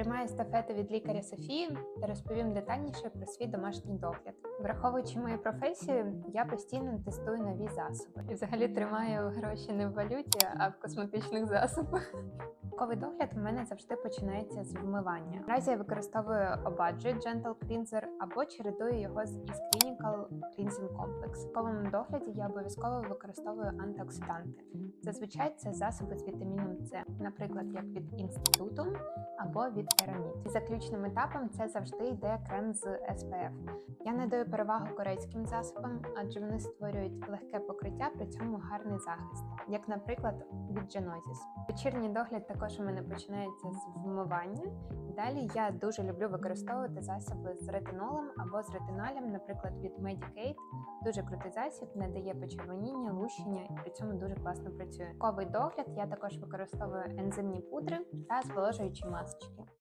Приймаю естафету від лікаря Софії та розповім детальніше про свій домашній догляд. Враховуючи мою професію, я постійно тестую нові засоби. І взагалі тримаю гроші не в валюті, а в косметичних засобах. Ранковий догляд у мене завжди починається з вмивання. Наразі я використовую Obadji Gentle Cleanser або чередую його з із Clinical Cleansing Complex. В ранковому догляді я обов'язково використовую антиоксиданти. Зазвичай це засоби з вітаміном С, наприклад, як від інституту або від Ерамід. І заключним етапом це завжди йде крем з SPF. Я надаю перевагу корейським засобам, адже вони створюють легке покриття, при цьому гарний захист, як, наприклад, від Genesis. Вечірній догляд також у мене починається з вмивання. Далі я дуже люблю використовувати засоби з ретинолом або з ретиналем, наприклад, від Medicaid. Дуже крутий засіб, не дає почервоніння, лущення і при цьому дуже класно працює. Ковий догляд я також використовую ензимні пудри та зволожуючі масочки.